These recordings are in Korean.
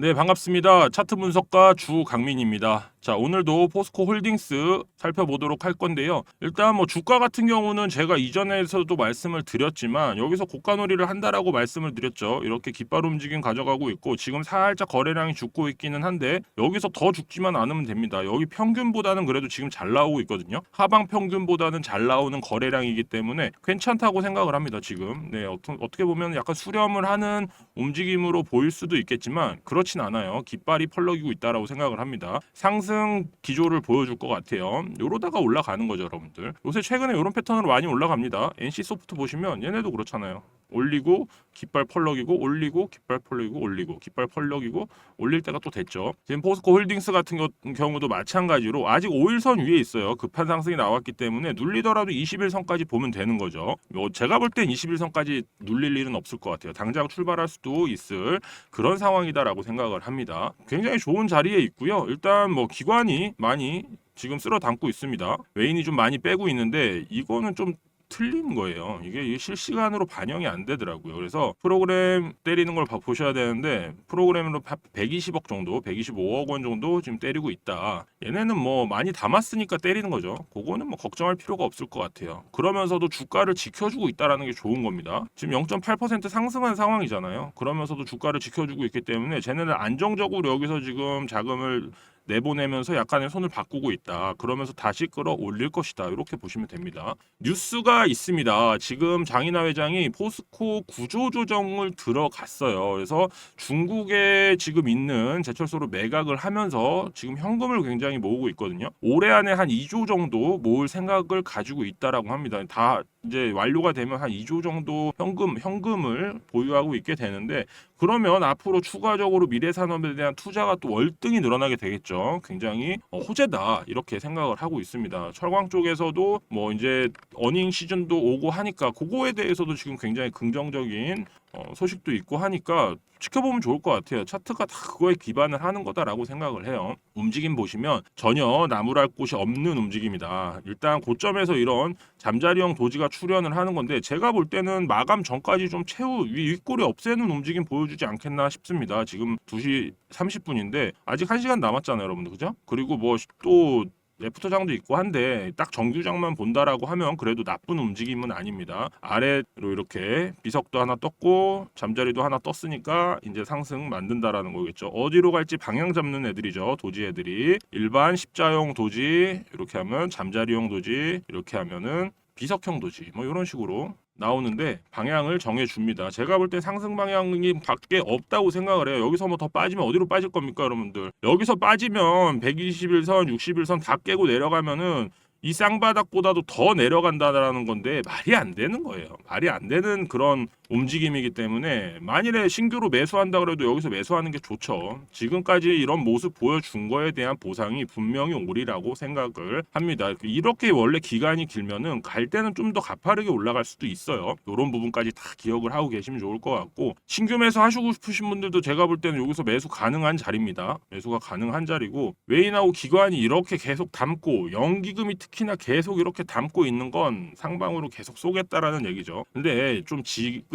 네, 반갑습니다. 차트 분석가 주강민입니다. 자, 오늘도 포스코 홀딩스 살펴보도록 할 건데요. 일단 뭐 주가 같은 경우는 제가 이전에서도 말씀을 드렸지만 여기서 고가놀이를 한다라고 말씀을 드렸죠. 이렇게 깃발 움직임 가져가고 있고 지금 살짝 거래량이 죽고 있기는 한데 여기서 더 죽지만 않으면 됩니다. 여기 평균보다는 그래도 지금 잘 나오고 있거든요. 하방 평균보다는 잘 나오는 거래량이기 때문에 괜찮다고 생각을 합니다. 지금 네 어떻게 보면 약간 수렴을 하는 움직임으로 보일 수도 있겠지만 그렇 진 않아요. 깃발이 펄럭이고 있다라고 생각을 합니다. 상승 기조를 보여줄 것 같아요. 요러다가 올라가는 거죠, 여러분들. 요새 최근에 이런 패턴으로 많이 올라갑니다. NC 소프트 보시면 얘네도 그렇잖아요. 올리고 깃발 펄럭이고 올리고 깃발 펄럭이고 올리고 깃발 펄럭이고 올릴 때가 또 됐죠. 지금 포스코 홀딩스 같은 겨- 경우도 마찬가지로 아직 5일선 위에 있어요. 급한 상승이 나왔기 때문에 눌리더라도 21선까지 보면 되는 거죠. 뭐 제가 볼 땐 21선까지 눌릴 일은 없을 것 같아요. 당장 출발할 수도 있을 그런 상황이다라고 생각을 합니다. 굉장히 좋은 자리에 있고요. 일단 뭐 기관이 많이 지금 쓸어 담고 있습니다. 웨인이 좀 많이 빼고 있는데 이거는 좀 틀린 거예요. 이게 실시간으로 반영이 안 되더라고요. 그래서 프로그램 때리는 걸 봐- 보셔야 되는데 프로그램으로 120억 정도, 125억 원 정도 지금 때리고 있다. 얘네는 뭐 많이 담았으니까 때리는 거죠. 그거는 뭐 걱정할 필요가 없을 것 같아요. 그러면서도 주가를 지켜주고 있다라는 게 좋은 겁니다. 지금 0.8% 상승한 상황이잖아요. 그러면서도 주가를 지켜주고 있기 때문에 쟤네는 안정적으로 여기서 지금 자금을 내보내면서 약간의 손을 바꾸고 있다. 그러면서 다시 끌어올릴 것이다. 이렇게 보시면 됩니다. 뉴스가 있습니다. 지금 장인하 회장이 포스코 구조 조정을 들어갔어요. 그래서 중국에 지금 있는 제철소로 매각을 하면서 지금 현금을 굉장히 모으고 있거든요. 올해 안에 한 2조 정도 모을 생각을 가지고 있다라고 합니다. 다 이제 완료가 되면 한 2조 정도 현금 현금을 보유하고 있게 되는데 그러면 앞으로 추가적으로 미래 산업에 대한 투자가 또 월등히 늘어나게 되겠죠. 굉장히 어, 호재다 이렇게 생각을 하고 있습니다. 철광 쪽에서도 뭐 이제 어닝 시즌도 오고 하니까 그거에 대해서도 지금 굉장히 긍정적인 어, 소식도 있고 하니까 지켜보면 좋을 것 같아요. 차트가 다 그거에 기반을 하는 거다라고 생각을 해요. 움직임 보시면 전혀 나무랄 곳이 없는 움직임이다. 일단 고점에서 이런 잠자리형 도지가 출현을 하는 건데 제가 볼 때는 마감 전까지 좀위 윗골이 없애는 움직임 보여주지 않겠나 싶습니다. 지금 2시 30분인데 아직 1시간 남았잖아요, 여러분들. 그죠? 그리고 뭐 또 레프터장도 있고 한데 딱 정규장만 본다라고 하면 그래도 나쁜 움직임은 아닙니다. 아래로 이렇게 비석도 하나 떴고 잠자리도 하나 떴으니까 이제 상승 만든다라는 거겠죠. 어디로 갈지 방향 잡는 애들이죠. 도지 애들이 일반 십자형 도지 이렇게 하면 잠자리형 도지 이렇게 하면은 비석형 도지 뭐 이런 식으로 나오는데 방향을 정해 줍니다. 제가 볼 때 상승 방향이 밖에 없다고 생각을 해요. 여기서 뭐 더 빠지면 어디로 빠질 겁니까, 여러분들? 여기서 빠지면 121선, 61선 다 깨고 내려가면은 이 쌍바닥보다도 더 내려간다라는 건데 말이 안 되는 거예요. 말이 안 되는 그런 움직임이기 때문에 만일에 신규로 매수한다 그래도 여기서 매수하는 게 좋죠. 지금까지 이런 모습 보여준 거에 대한 보상이 분명히 오리라고 생각을 합니다. 이렇게 원래 기간이 길면은 갈 때는 좀 더 가파르게 올라갈 수도 있어요. 이런 부분까지 다 기억을 하고 계시면 좋을 것 같고 신규 매수 하시고 싶으신 분들도 제가 볼 때는 여기서 매수 가능한 자리입니다. 매수가 가능한 자리고 외인하고 기관이 이렇게 계속 담고 연기금이 특히나 계속 이렇게 담고 있는 건 상방으로 계속 쏘겠다라는 얘기죠. 근데 좀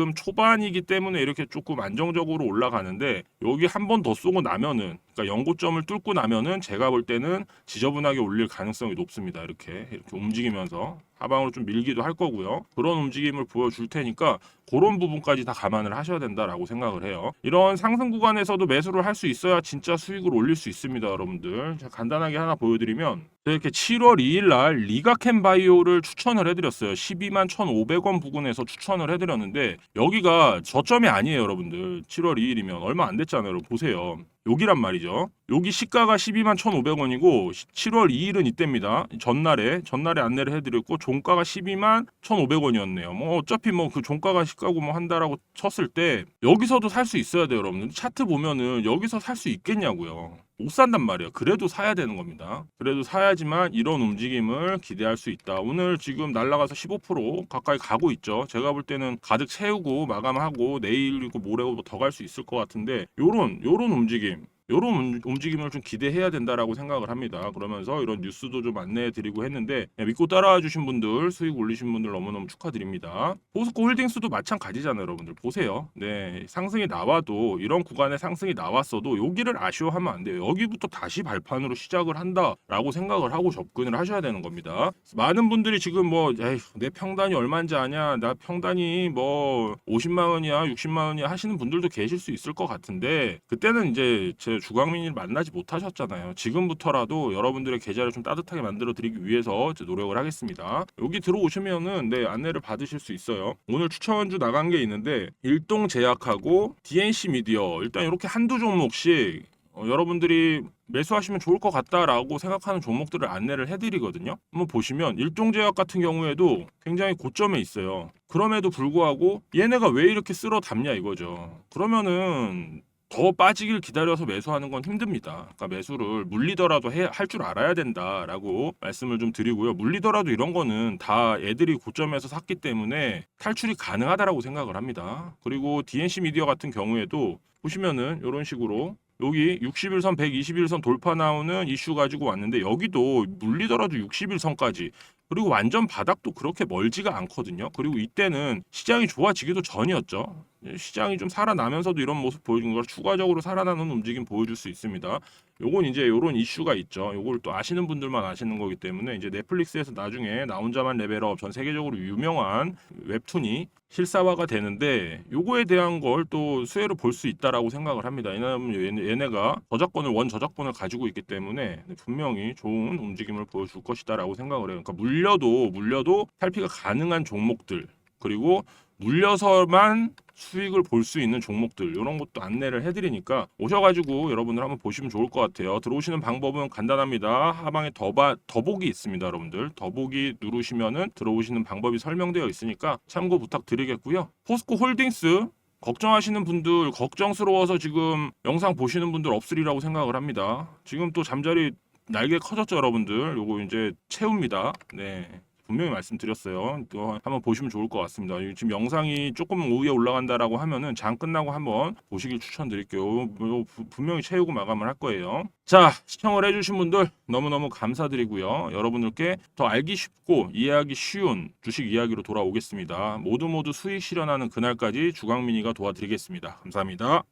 지금 초반이기 때문에 이렇게 조금 안정적으로 올라가는데 여기 한 번 더 쏘고 나면은 그러니까 연고점을 뚫고 나면은 제가 볼 때는 지저분하게 올릴 가능성이 높습니다. 이렇게 이렇게 움직이면서 하방으로 좀 밀기도 할 거고요. 그런 움직임을 보여줄 테니까 그런 부분까지 다 감안을 하셔야 된다라고 생각을 해요. 이런 상승 구간에서도 매수를 할 수 있어야 진짜 수익을 올릴 수 있습니다, 여러분들. 간단하게 하나 보여드리면 이렇게 7월 2일 날 리가캔 바이오를 추천을 해드렸어요. 12만 1,500원 부근에서 추천을 해드렸는데 여기가 저점이 아니에요, 여러분들. 7월 2일이면 얼마 안 됐잖아요. 보세요. 여기란 말이죠. 여기 시가가 12만 1,500원이고 7월 2일은 이때입니다. 전날에 전날에 안내를 해드렸고 종가가 12만 1,500원이었네요. 뭐 어차피 뭐 그 종가가 시가고 뭐 한다라고 쳤을 때 여기서도 살 수 있어야 돼요, 여러분들. 차트 보면은 여기서 살 수 있겠냐고요. 못 산단 말이에요. 그래도 사야 되는 겁니다. 그래도 사야지만 이런 움직임을 기대할 수 있다. 오늘 지금 날라가서 15% 가까이 가고 있죠. 제가 볼 때는 가득 채우고 마감하고 내일 그리고 모레 더갈 수 있을 것 같은데 요런 요런 움직임 이런 움직임을 좀 기대해야 된다라고 생각을 합니다. 그러면서 이런 뉴스도 좀 안내해 드리고 했는데 네, 믿고 따라와 주신 분들 수익 올리신 분들 너무너무 축하드립니다. 포스코 홀딩스도 마찬가지잖아요, 여러분들 보세요. 네 상승이 나와도 이런 구간에 상승이 나왔어도 여기를 아쉬워하면 안 돼요. 여기부터 다시 발판으로 시작을 한다라고 생각을 하고 접근을 하셔야 되는 겁니다. 많은 분들이 지금 뭐 내 평단이 얼마인지 아냐, 나 평단이 뭐 50만 원이야, 60만 원이야 하시는 분들도 계실 수 있을 것 같은데 그때는 이제 제 주광민이를 만나지 못하셨잖아요. 지금부터라도 여러분들의 계좌를 좀 따뜻하게 만들어 드리기 위해서 노력을 하겠습니다. 여기 들어오시면은 네 안내를 받으실 수 있어요. 오늘 추천주 나간 게 있는데 일동 제약하고 DNC 미디어 일단 이렇게 한두 종목씩 어, 여러분들이 매수하시면 좋을 것 같다라고 생각하는 종목들을 안내를 해드리거든요. 한번 보시면 일동제약 같은 경우에도 굉장히 고점에 있어요. 그럼에도 불구하고 얘네가 왜 이렇게 쓸어 담냐 이거죠. 그러면은 더 빠지길 기다려서 매수하는 건 힘듭니다. 그러니까 매수를 물리더라도 할 줄 알아야 된다라고 말씀을 좀 드리고요. 물리더라도 이런 거는 다 애들이 고점에서 샀기 때문에 탈출이 가능하다라고 생각을 합니다. 그리고 DNC 미디어 같은 경우에도 보시면은 이런 식으로 여기 60일선, 120일선 돌파 나오는 이슈 가지고 왔는데 여기도 물리더라도 60일선까지 그리고 완전 바닥도 그렇게 멀지가 않거든요. 그리고 이때는 시장이 좋아지기도 전이었죠. 시장이 좀 살아나면서도 이런 모습 보여준 걸 추가적으로 살아나는 움직임 보여줄 수 있습니다. 요건 이제 요런 이슈가 있죠. 요걸 또 아시는 분들만 아시는 거기 때문에 이제 넷플릭스에서 나중에 나 혼자만 레벨업 전 세계적으로 유명한 웹툰이 실사화가 되는데 요거에 대한 걸 또 수혜를 볼수 있다라고 생각을 합니다. 왜냐하면 얘네- 얘네가 저작권을 원 저작권을 가지고 있기 때문에 분명히 좋은 움직임을 보여줄 것이다라고 생각을 해요. 그러니까 물 려도 물려도 탈피가 가능한 종목들 그리고 물려서만 수익을 볼 수 있는 종목들 이런 것도 안내를 해드리니까 오셔가지고 여러분들 한번 보시면 좋을 것 같아요. 들어오시는 방법은 간단합니다. 하방에 더바 더보기 있습니다, 여러분들. 더보기 누르시면은 들어오시는 방법이 설명되어 있으니까 참고 부탁드리겠고요. 포스코 홀딩스 걱정하시는 분들 걱정스러워서 지금 영상 보시는 분들 없으리라고 생각을 합니다. 지금 또 잠자리 날개 커졌죠, 여러분들. 요거 이제 채웁니다. 네. 분명히 말씀드렸어요. 또 한번 보시면 좋을 것 같습니다. 이 지금 영상이 조금 우위에 올라간다라고 하면은 장 끝나고 한번 보시길 추천드릴게요. 분명히 채우고 마감을 할 거예요. 자, 시청을 해주신 분들 너무너무 감사드리고요. 여러분들께 더 알기 쉽고 이해하기 쉬운 주식 이야기로 돌아오겠습니다. 모두 모두 수익 실현하는 그날까지 주강민이가 도와드리겠습니다. 감사합니다.